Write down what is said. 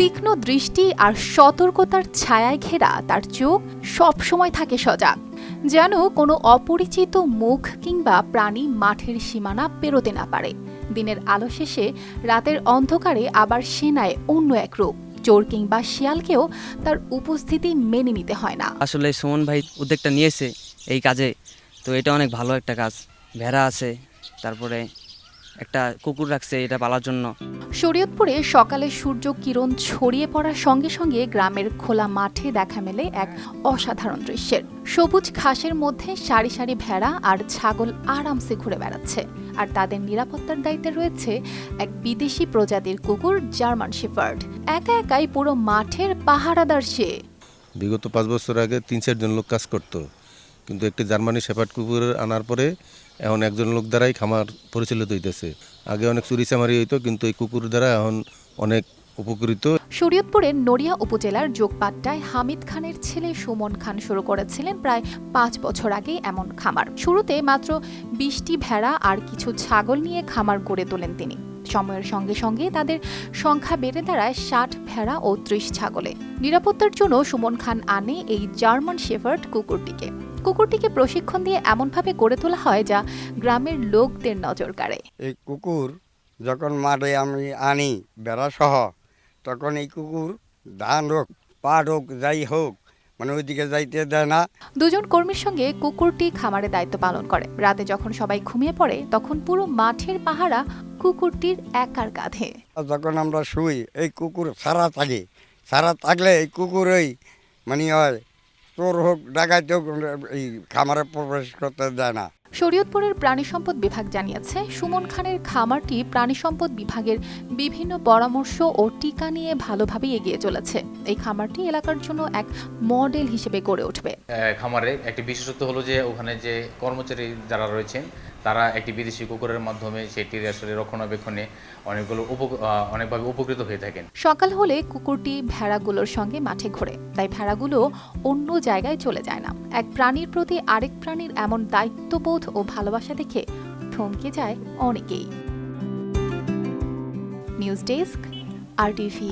তীক্ষ্ণ দৃষ্টি আর সতর্কতার ছায়ায় ঘেরা তার চোখ সবসময় থাকে সজাগ, যেন কোনো অপরিচিত মুখ কিংবা প্রাণী মাঠের সীমানা পেরোতে না পারে। দিনের আলো শেষে রাতের অন্ধকারে আবার সেনায় অন্য এক রূপ, চোর কিংবা শিয়ালকেও তার উপস্থিতি মেনে নিতে হয় না। আসলে সুমন ভাই উদ্যোগটা নিয়েছে এই কাজে, তো এটা অনেক ভালো একটা কাজ। ভেড়া আছে, তারপরে একটা কুকুর রাখছে এটা পালার জন্য। শরীয়তপুরে সকালে সূর্য কিরণ ছড়িয়ে পড়ার সঙ্গে সঙ্গে গ্রামের খোলা মাঠে দেখা মেলে এক অসাধারণ দৃশ্যের। সবুজ ঘাসের মধ্যে সারি সারি ভেড়া আর ছাগল আরামসে ঘুরে বেড়াচ্ছে। আর তাদের নিরাপত্তার দায়িত্বে রয়েছে এক বিদেশি প্রজাতির কুকুর জার্মান শেফার্ড একা একাই পুরো মাঠের পাহারাদার সে। বিগত পাঁচ বছর আগে তিন চারজন লোক কাজ করতো। কিন্তু একটি জার্মানি শেপার্ড কুকুর আনার পরে এখন একজন লোক দ্বারাই খামার পরিচালিত হইতেছে। আগে অনেক চুরি চামারি হইতো, কিন্তু এই কুকুর দ্বারা এখন অনেক উপকৃত। শরীয়তপুরের নড়িয়া উপজেলার যোগপাট্টায় হামিদ খানের ছেলে সুমন খান শুরু করেছিলেন প্রায় পাঁচ বছর আগে এমন খামার। শুরুতে মাত্র বিশটি ভেড়া আর কিছু ছাগল নিয়ে খামার গড়ে তোলেন তিনি। সময়ের সঙ্গে সঙ্গে তাদের সংখ্যা বেড়ে দাঁড়ায় ষাট ভেড়া ও ত্রিশ ছাগলে। নিরাপত্তার জন্য সুমন খান আনে এই জার্মান শেফার্ড কুকুরটিকে। কুকুরটিকে প্রশিক্ষণ দিয়ে এমনভাবে গড়ে তোলা হয় যা গ্রামের লোকদের নজর কাড়ে। এই কুকুর যখন মাঠে আমি আনি বেড়া সহ তখন এই কুকুর ধান হোক পাট হোক যাই হোক মানে ওইদিকে যাইতে দেয় না। দুজন কর্মীর সঙ্গে কুকুরটি খামারে দায়িত্ব পালন করে। রাতে যখন সবাই ঘুমিয়ে পড়ে তখন পুরো মাঠের পাহারা কুকুরটির একার কাঁধে। যখন আমরা শুই এই কুকুর সারা থাকে। সারা থাকলে এই কুকুর ওই মানে হয় চোর হোক ডাকাত হোক এই খামারে প্রবেশ করতে দেয় না। শরীয়তপুরের প্রাণী সম্পদ বিভাগ জানিয়েছে সুমন খানের খামারটি প্রাণী সম্পদ বিভাগের বিভিন্ন পরামর্শ ও টিকা নিয়ে ভালোভাবে এগিয়ে চলেছে। এই খামারটি এলাকার জন্য এক মডেল হিসেবে গড়ে উঠবে। খামারে একটি বিশেষত্ব হলো যে ওখানে যে কর্মচারী যারা রয়েছেন তারা একটি বিদেশি কুকুরের মাধ্যমে সেটির আসলে রক্ষণাবেক্ষণে অনেকগুলো অনেকভাবে উপকৃত হয়ে থাকেন। সকাল হলে কুকুরটি ভেড়াগুলোর সঙ্গে মাঠে ঘোরে, তাই ভেড়াগুলো অন্য জায়গায় চলে যায় না। এক প্রাণীর প্রতি আরেক প্রাণীর এমন দায়িত্ববোধ ও ভালোবাসা দেখে থমকে যায় অনেকেই। নিউজ ডেস্ক, আর টিভি